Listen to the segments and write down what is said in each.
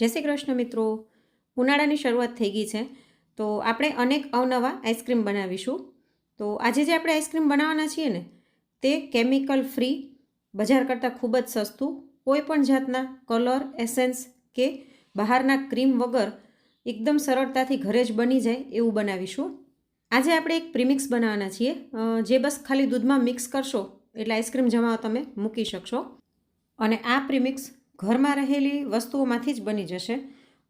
જય શ્રી કૃષ્ણ મિત્રો. ઉનાળાની શરૂઆત થઈ ગઈ છે. તો આપણે અનેક અવનવા આઈસ્ક્રીમ બનાવીશું. તો આજે જે આપણે આઈસ્ક્રીમ બનાવવાના છીએ ને, તે કેમિકલ ફ્રી, બજાર કરતાં ખૂબ જ સસ્તું, કોઈ પણ જાતના કલર, એસેન્સ કે બહારના ક્રીમ વગર એકદમ સરળતાથી ઘરે જ બની જાય એવું બનાવીશું. આજે આપણે એક પ્રીમિક્સ બનાવવાના છીએ. જે બસ ખાલી દૂધમાં મિક્સ કરશો એટલે આઈસ્ક્રીમ જમાવા તમે મૂકી શકશો. અને આ પ્રીમિક્સ ઘરમાં રહેલી વસ્તુઓમાંથી જ બની જશે.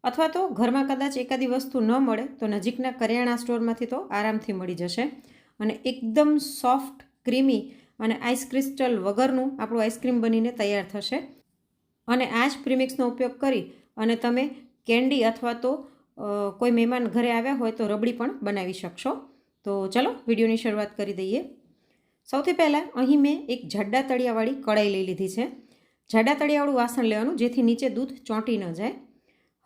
અથવા તો ઘરમાં કદાચ એકાદી વસ્તુ ન મળે, તો નજીકના કરિયાણા સ્ટોરમાંથી તો આરામથી મળી જશે. અને એકદમ સોફ્ટ, ક્રીમી અને આઈસ ક્રિસ્ટલ વગરનું આપણું આઈસ્ક્રીમ બનીને તૈયાર થશે. અને આ જ પ્રીમિક્સનો ઉપયોગ કરી અને તમે કેન્ડી અથવા તો કોઈ મહેમાન ઘરે આવ્યા હોય તો રબડી પણ બનાવી શકશો. તો ચલો વિડીયોની શરૂઆત કરી દઈએ. સૌથી પહેલાં અહીં મેં એક જાડા તળિયાવાળી કડાઈ લઈ લીધી છે. જાડા તળિયાવાળું વાસણ લેવાનું જેથી નીચે દૂધ ચોંટી ન જાય.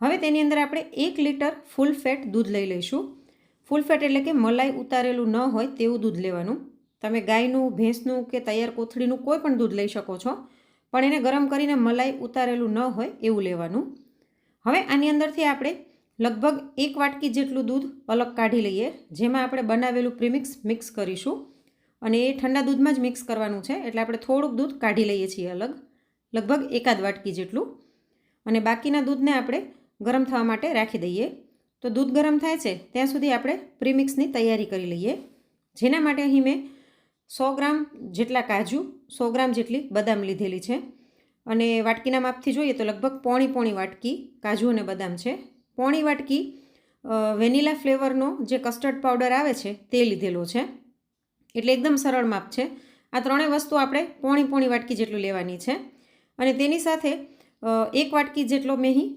હવે તેની અંદર આપણે એક લીટર ફૂલ ફેટ દૂધ લઈ લઈશું. ફૂલ ફેટ એટલે કે મલાઈ ઉતારેલું ન હોય તેવું દૂધ લેવાનું. તમે ગાયનું, ભેંસનું કે તૈયાર કોથળીનું કોઈ પણ દૂધ લઈ શકો છો, પણ એને ગરમ કરીને મલાઈ ઉતારેલું ન હોય એવું લેવાનું. હવે આની અંદરથી આપણે લગભગ એક વાટકી જેટલું દૂધ અલગ કાઢી લઈએ, જેમાં આપણે બનાવેલું પ્રીમિક્સ મિક્સ કરીશું. અને એ ઠંડા દૂધમાં જ મિક્સ કરવાનું છે, એટલે આપણે થોડુંક દૂધ કાઢી લઈએ છીએ અલગ. લગભગ એકાદ વાટકી જેટલું. અને બાકીના દૂધને આપણે ગરમ થવા માટે રાખી દઈએ. તો દૂધ ગરમ થાય છે, ત્યાં સુધી આપણે પ્રીમિક્સની તૈયારી કરી લઈએ. જેના માટે અહીં મેં સો ગ્રામ જેટલા કાજુ, સો ગ્રામ જેટલી બદામ લીધેલી છે. અને વાટકીના માપથી જોઈએ તો લગભગ પોણી પોણી વાટકી કાજુ અને બદામ છે. પોણી વાટકી વેનીલા ફ્લેવરનો જે કસ્ટર્ડ પાવડર આવે છે તે લીધેલો છે. એટલે એકદમ સરળ માપ છે. આ ત્રણેય વસ્તુ આપણે પોણી પોણી વાટકી જેટલું લેવાની છે. અને તેની સાથે એક વાટકી જેટલો મેં અહીં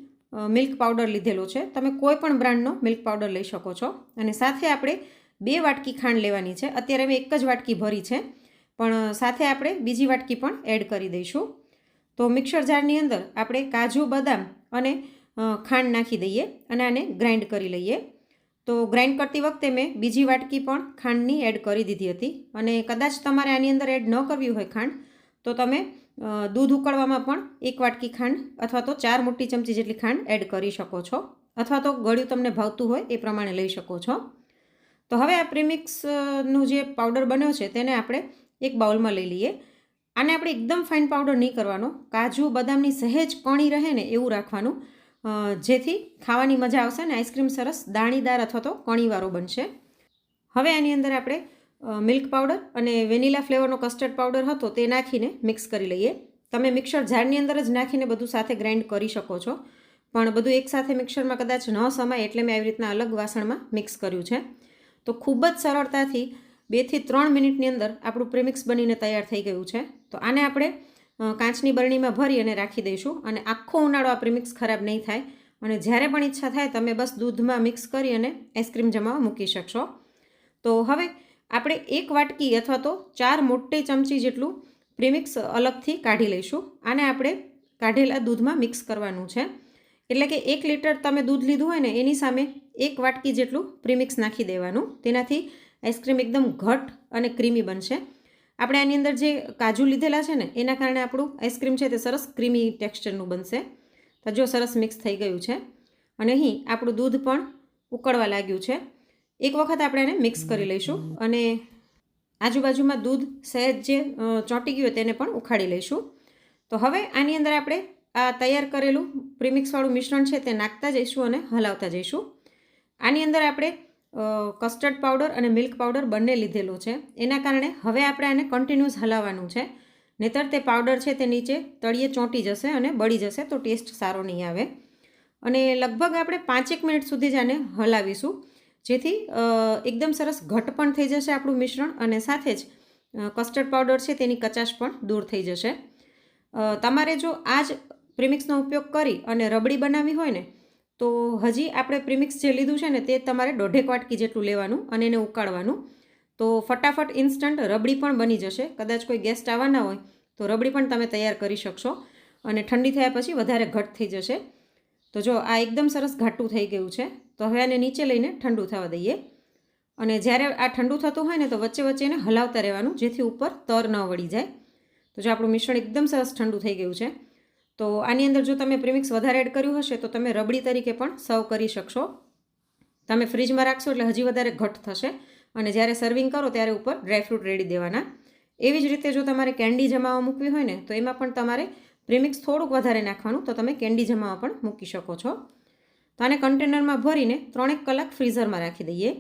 મિલ્ક પાવડર લીધેલો છે. તમે કોઈ પણ બ્રાન્ડનો મિલ્ક પાવડર લઈ શકો છો. અને સાથે આપણે બે વાટકી ખાંડ લેવાની છે. અત્યારે મેં એક જ વાટકી ભરી છે. પણ સાથે આપણે બીજી વાટકી પણ એડ કરી દઈશું. તો મિક્સર જારની અંદર આપણે કાજુ, બદામ અને ખાંડ નાખી દઈએ અને આને ગ્રાઇન્ડ કરી લઈએ. તો ગ્રાઇન્ડ કરતી વખતે મેં બીજી વાટકી પણ ખાંડની એડ કરી દીધી હતી. અને કદાચ તમારે આની અંદર એડ ન કરવી હોય ખાંડ, તો તમે દૂધ ઉકળવામાં પણ એક વાટકી ખાંડ અથવા તો ચાર મોટી ચમચી જેટલી ખાંડ એડ કરી શકો છો. અથવા તો ગળ્યું તમને ભાવતું હોય એ પ્રમાણે લઈ શકો છો. તો હવે આ પ્રીમિક્સનું જે પાવડર બન્યો છે તેને આપણે એક બાઉલમાં લઈ લઈએ. આને આપણે એકદમ ફાઇન પાવડર નહીં કરવાનો. કાજુ, બદામની સહેજ કણી રહે ને એવું રાખવાનું. જેથી ખાવાની મજા આવશે ને આઈસ્ક્રીમ સરસ દાણીદાર અથવા તો કણીવાળો બનશે. હવે આની અંદર આપણે મિલ્ક પાવડર અને વેનીલા ફ્લેવરનો કસ્ટર્ડ પાવડર હતો તે નાખીને મિક્સ કરી લઈએ. તમે મિક્સર જારની અંદર જ નાખીને બધું સાથે ગ્રાઇન્ડ કરી શકો છો. પણ બધું એકસાથે મિક્સરમાં કદાચ ન સમાય એટલે મેં આવી રીતના અલગ વાસણમાં મિક્સ કર્યું છે. તો ખૂબ જ સરળતાથી બેથી ત્રણ મિનિટની અંદર આપણું પ્રીમિક્સ બનીને તૈયાર થઈ ગયું છે. તો આને આપણે કાચની બરણીમાં ભરી અને રાખી દઈશું અને આખો ઉનાળો આ પ્રીમિક્સ ખરાબ નહીં થાય. અને જ્યારે પણ ઈચ્છા થાય તમે બસ દૂધમાં મિક્સ કરી અને આઈસ્ક્રીમ જમાવા મૂકી શકશો. તો હવે આપણે એક વાટકી અથવા તો ચાર મોટી ચમચી જેટલું પ્રીમિક્સ અલગથી કાઢી લઈશું. આને આપણે કાઢેલા દૂધમાં મિક્સ કરવાનું છે. એટલે કે એક લીટર તમે દૂધ લીધું હોય ને, એની સામે એક વાટકી જેટલું પ્રીમિક્સ નાખી દેવાનું. તેનાથી આઈસ્ક્રીમ એકદમ ઘટ અને ક્રીમી બનશે. આપણે આની અંદર જે કાજુ લીધેલા છે ને, એના કારણે આપણું આઈસ્ક્રીમ છે તે સરસ ક્રીમી ટેક્સચરનું બનશે. તો જો સરસ મિક્સ થઈ ગયું છે. અને અહીં આપણું દૂધ પણ ઉકળવા લાગ્યું છે. એક વખત આપણે એને મિક્સ કરી લઈશું અને આજુબાજુમાં દૂધ સહેજ જે ચોંટી ગયું તેને પણ ઉખાડી લઈશું. તો હવે આની અંદર આપણે આ તૈયાર કરેલું પ્રીમિક્સવાળું મિશ્રણ છે તે નાખતા જઈશું અને હલાવતા જઈશું. આની અંદર આપણે કસ્ટર્ડ પાવડર અને મિલ્ક પાવડર બંને લીધેલો છે. એના કારણે હવે આપણે આને કન્ટિન્યુઅસ હલાવવાનું છે. નહીતર તે પાવડર છે તે નીચે તળિયે ચોંટી જશે અને બળી જશે તો ટેસ્ટ સારો નહીં આવે. અને લગભગ આપણે પાંચેક મિનિટ સુધી જ આને હલાવીશું. જેથી એકદમ સરસ ઘટ પણ થઈ જશે આપણું મિશ્રણ અને સાથે જ કસ્ટર્ડ પાવડર છે તેની કચાશ પણ દૂર થઈ જશે. તમારે જો આ જ પ્રીમિક્સનો ઉપયોગ કરી અને રબડી બનાવવી હોય ને, તો હજી આપણે પ્રીમિક્સ જે લીધું છે ને તે તમારે દોઢેક વાટકી જેટલું લેવાનું અને એને ઉકાળવાનું. તો ફટાફટ ઇન્સ્ટન્ટ રબડી પણ બની જશે. કદાચ કોઈ ગેસ્ટ આવવાના હોય, તો રબડી પણ તમે તૈયાર કરી શકશો અને ઠંડી થયા પછી વધારે ઘટ થઈ જશે. તો જો આ એકદમ સરસ ઘાટું થઈ ગયું છે. તો હવે આને નીચે લઈને ઠંડુ થવા દઈએ. અને જ્યારે આ ઠંડુ થતું હોય ને તો વચ્ચે વચ્ચે એને હલાવતા રહેવાનું, જેથી ઉપર તર ન વળી જાય. તો જો આપણું મિશ્રણ એકદમ સરસ ઠંડુ થઈ ગયું છે. તો આની અંદર જો તમે પ્રીમિક્સ વધારે એડ કર્યું હશે તો તમે રબડી તરીકે પણ સર્વ કરી શકશો. તમે ફ્રીજમાં રાખશો એટલે હજી વધારે ઘટ થશે. અને જ્યારે સર્વિંગ કરો ત્યારે ઉપર ડ્રાયફ્રૂટ રેડી દેવાના. એવી જ રીતે જો તમારે કેન્ડી જમાવા મૂકવી હોય ને તો એમાં પણ તમારે પ્રીમિક્સ થોડુંક વધારે નાખવાનું, તો તમે કેન્ડી જમાવા પણ મૂકી શકો છો. તો આને કન્ટેનરમાં ભરીને ત્રણેક કલાક ફ્રીઝરમાં રાખી દઈએ.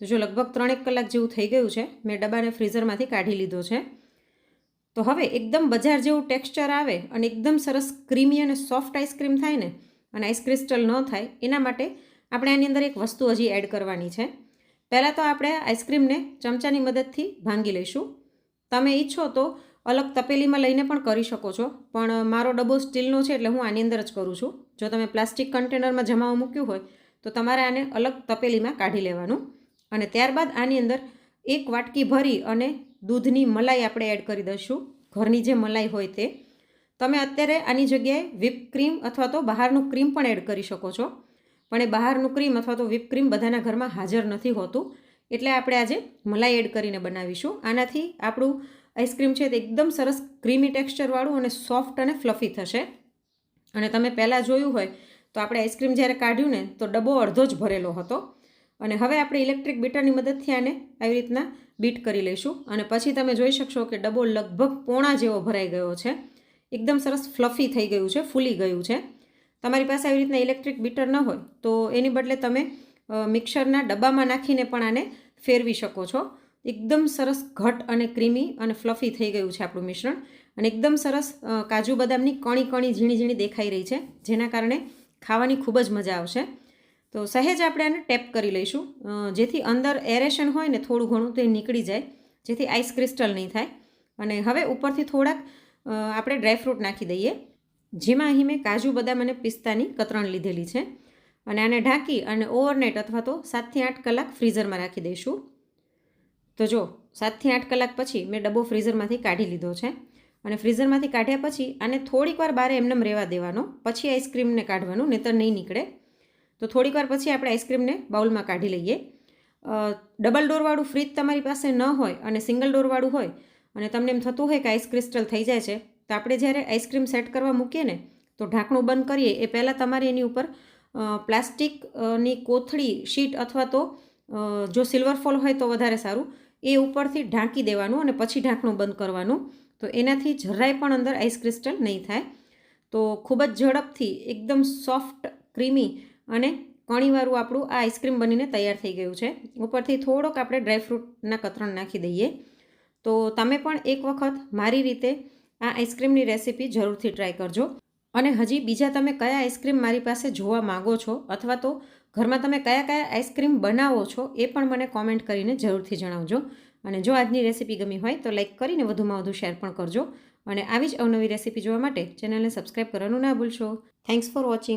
તો જો લગભગ ત્રણેક કલાક જેવું થઈ ગયું છે, મેં ડબ્બાને ફ્રીઝરમાંથી કાઢી લીધો છે. તો હવે એકદમ બજાર જેવું ટેક્સચર આવે અને એકદમ સરસ ક્રીમી અને સોફ્ટ આઈસ્ક્રીમ થાય ને, અને આઈસ ક્રિસ્ટલ ન થાય, એના માટે આપણે આની અંદર એક વસ્તુ હજી એડ કરવાની છે. પહેલાં તો આપણે આઈસ્ક્રીમને ચમચાની મદદથી ભાંગી લઈશું. તમે ઈચ્છો તો અલગ તપેલીમાં લઈને પણ કરી શકો છો. પણ મારો ડબ્બો સ્ટીલનો છે એટલે હું આની અંદર જ કરું છું. જો તમે પ્લાસ્ટિક કન્ટેનરમાં જમાવા મૂક્યું હોય, તો તમારે આને અલગ તપેલીમાં કાઢી લેવાનું. અને ત્યારબાદ આની અંદર એક વાટકી ભરી અને દૂધની મલાઈ આપણે એડ કરી દઈશું. ઘરની જે મલાઈ હોય તે. તમે અત્યારે આની જગ્યાએ વ્હીપ ક્રીમ અથવા તો બહારનું ક્રીમ પણ એડ કરી શકો છો. પણ એ બહારનું ક્રીમ અથવા તો વ્હીપ ક્રીમ બધાના ઘરમાં હાજર નથી હોતું. એટલે આપણે આજે મલાઈ એડ કરીને બનાવીશું. આનાથી આપણું આઈસ્ક્રીમ છે તે એકદમ સરસ ક્રીમી ટેક્સચરવાળું અને સોફ્ટ અને ફ્લફી થશે. અને તમે પહેલાં જોયું હોય તો આપણે આઈસ્ક્રીમ જ્યારે કાઢ્યું ને તો ડબ્બો અડધો જ ભરેલો હતો. અને હવે આપણે ઇલેક્ટ્રિક બીટરની મદદથી આને આવી રીતના બીટ કરી લઈશું. અને પછી તમે જોઈ શકશો કે ડબ્બો લગભગ પોણા જેવો ભરાઈ ગયો છે. એકદમ સરસ ફ્લફી થઈ ગયું છે, ફૂલી ગયું છે. તમારી પાસે આવી રીતના ઇલેક્ટ્રિક બીટર ન હોય તો એની બદલે તમે મિક્સરના ડબ્બામાં નાખીને પણ આને ફેરવી શકો છો. એકદમ સરસ ઘટ અને ક્રીમી અને ફ્લફી થઈ ગયું છે આપણું મિશ્રણ. અને એકદમ સરસ કાજુ બદામની કણી કણી ઝીણી ઝીણી દેખાઈ રહી છે, જેના કારણે ખાવાની ખૂબ જ મજા આવશે. તો સહેજ આપણે આને ટેપ કરી લઈશું. જેથી અંદર એરેશન હોય ને થોડું ઘણું તે નીકળી જાય, જેથી આઈસ ક્રિસ્ટલ નહીં થાય. અને હવે ઉપરથી થોડાક આપણે ડ્રાયફ્રૂટ નાખી દઈએ, જેમાં અહીં મેં કાજુ બદામ અને પિસ્તાની કતરણ લીધેલી છે. અને આને ઢાંકી અને ઓવરનાઇટ અથવા તો સાતથી આઠ કલાક ફ્રીઝરમાં રાખી દઈશું. તો જો, સાતથી આઠ કલાક પછી મેં ડબ્બો ફ્રીઝરમાંથી કાઢી લીધો છે અને ફ્રીઝરમાંથી કાઢ્યા પછી આને થોડીક વાર બારે એમનેમ રહેવા દેવાનો, પછી આઈસ્ક્રીમને કાઢવાનું, નહીંતર નહીં નીકળે. તો થોડીક વાર પછી આપણે આઈસ્ક્રીમને બાઉલમાં કાઢી લઈએ. ડબલ ડોરવાળું ફ્રીજ તમારી પાસે ન હોય અને સિંગલ ડોરવાળું હોય અને તમને એમ થતું હોય કે આઈસ ક્રિસ્ટલ થઈ જાય છે, તો આપણે જ્યારે આઈસ્ક્રીમ સેટ કરવા મૂકીએ ને, તો ઢાંકણું બંધ કરીએ. એ પહેલાં તમારે એની ઉપર પ્લાસ્ટિકની કોથળી, શીટ અથવા તો જો સિલ્વર ફોલ હોય તો વધારે સારું. એ ઉપરથી ઢાંકી દેવાનું અને પછી ઢાંકણું બંધ કરવાનું. તો એનાથી જરાય પણ અંદર આઈસ ક્રિસ્ટલ નહીં થાય. તો ખૂબ જ ઝડપથી, એકદમ સોફ્ટ ક્રીમી અને કણીવાળું આપણું આ આઈસ્ક્રીમ બનીને તૈયાર થઈ ગયું છે. ઉપરથી થોડોક આપણે ડ્રાયફ્રૂટના કતરણ નાખી દઈએ. તો તમે પણ એક વખત મારી રીતે આ આઈસ્ક્રીમની રેસીપી જરૂરથી ટ્રાય કરજો. અને હજી બીજા તમે કયા આઈસ્ક્રીમ મારી પાસે જોવા માગો છો અથવા તો ઘરમાં તમે કયા કયા આઈસ્ક્રીમ બનાવો છો એ પણ મને કોમેન્ટ કરીને જરૂરથી જણાવજો. અને જો આજની રેસીપી ગમી હોય તો લાઈક કરીને વધુમાં વધુ શેર પણ કરજો. અને આવી જ અવનવી રેસીપી જોવા માટે ચેનલને સબસ્ક્રાઈબ કરવાનું ના ભૂલશો. Thanks for watching